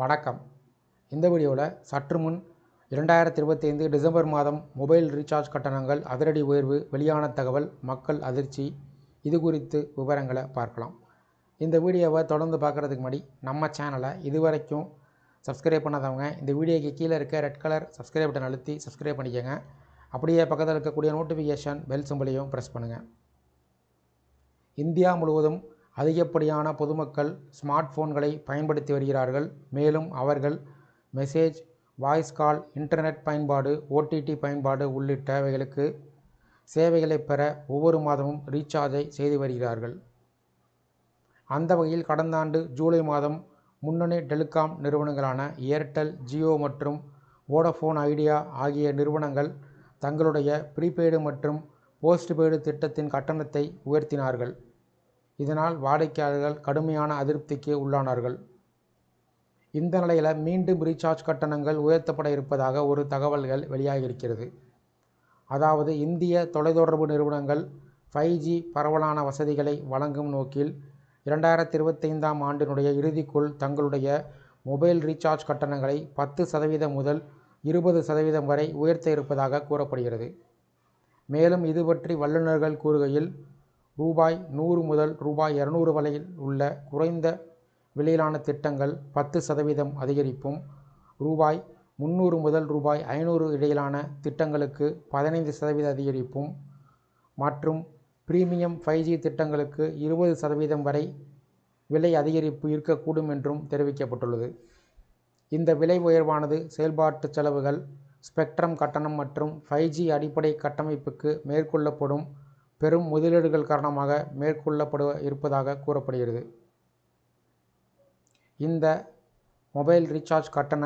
வணக்கம். இந்த வீடியோவில் சற்று முன் இரண்டாயிரத்தி இருபத்தைந்து டிசம்பர் மாதம் மொபைல் ரீசார்ஜ் கட்டணங்கள் அதிரடி உயர்வு வெளியான தகவல் மக்கள் அதிர்ச்சி இது குறித்து விவரங்களை பார்க்கலாம். இந்த வீடியோவை தொடர்ந்து பார்க்குறதுக்கு முன்னாடி நம்ம சேனலை இதுவரைக்கும் சப்ஸ்கிரைப் பண்ணாதவங்க இந்த வீடியோக்கு கீழே இருக்க ரெட் கலர் சப்ஸ்கிரைப் பட்டன் அழுத்தி சப்ஸ்கிரைப் பண்ணிக்கோங்க. அப்படியே பக்கத்தில் இருக்கக்கூடிய நோட்டிஃபிகேஷன் பெல் சிம்பிளையும் ப்ரெஸ் பண்ணுங்கள் இந்தியா முழுவதும் அதிகப்படியான பொதுமக்கள் ஸ்மார்ட் போன்களை பயன்படுத்தி வருகிறார்கள். மேலும் அவர்கள் மெசேஜ் வாய்ஸ் கால் இன்டர்நெட் பயன்பாடு ஓடிடி பயன்பாடு உள்ளிட்டவைகளுக்கு சேவைகளை பெற ஒவ்வொரு மாதமும் ரீசார்ஜை செய்து வருகிறார்கள். அந்த வகையில் கடந்த ஆண்டு ஜூலை மாதம் முன்னணி டெலிகாம் நிறுவனங்களான ஏர்டெல் ஜியோ மற்றும் வோடஃபோன் ஐடியா ஆகிய நிறுவனங்கள் தங்களுடைய ப்ரீபெய்டு மற்றும் போஸ்ட்பெய்டு திட்டத்தின் கட்டணத்தை உயர்த்தினார்கள். இதனால் வாடிக்கையாளர்கள் கடுமையான அதிருப்திக்கு உள்ளானார்கள். இந்த நிலையில் மீண்டும் ரீசார்ஜ் கட்டணங்கள் உயர்த்தப்பட இருப்பதாக ஒரு தகவல்கள் வெளியாகியிருக்கிறது. அதாவது இந்திய தொலைத்தொடர்பு நிறுவனங்கள் ஃபைவ் ஜி பரவலான வசதிகளை வழங்கும் நோக்கில் இரண்டாயிரத்தி இருபத்தைந்தாம் ஆண்டினுடைய இறுதிக்குள் தங்களுடைய மொபைல் ரீசார்ஜ் கட்டணங்களை பத்து சதவீதம் முதல் இருபது சதவீதம் வரை உயர்த்த இருப்பதாக கூறப்படுகிறது. மேலும் இது பற்றி வல்லுநர்கள் கூறுகையில் ரூபாய் நூறு முதல் ரூபாய் இரநூறு வரையில் உள்ள குறைந்த விலையிலான திட்டங்கள் பத்து சதவீதம் அதிகரிப்பும் ரூபாய் முந்நூறு முதல் ரூபாய் ஐநூறு இடையிலான திட்டங்களுக்கு பதினைந்து சதவீத அதிகரிப்பும் மற்றும் பிரீமியம் ஃபைவ் ஜி திட்டங்களுக்கு இருபது சதவீதம் வரை விலை அதிகரிப்பு இருக்கக்கூடும் என்றும் தெரிவிக்கப்பட்டுள்ளது. இந்த விலை உயர்வானது செயல்பாட்டு செலவுகள் ஸ்பெக்ட்ரம் கட்டணம் மற்றும் ஃபைவ் ஜி அடிப்படை கட்டமைப்புக்கு மேற்கொள்ளப்படும் பெரும் முதலீடுகள் காரணமாக மேற்கொள்ளப்பட இருப்பதாக கூறப்படுகிறது. இந்த மொபைல் ரீசார்ஜ் கட்டண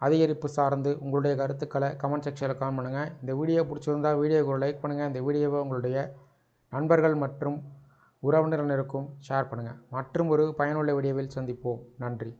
அதிகரிப்பு சார்ந்து உங்களுடைய கருத்துக்களை கமெண்ட் செக்ஷனில் கமெண்ட் பண்ணுங்கள் இந்த வீடியோ பிடிச்சிருந்தால் வீடியோக்கு லைக் பண்ணுங்கள் இந்த வீடியோவை உங்களுடைய நண்பர்கள் மற்றும் உறவினரினருக்கும் ஷேர் பண்ணுங்கள் மற்றும் ஒரு பயனுள்ள வீடியோவில் சந்திப்போம். நன்றி.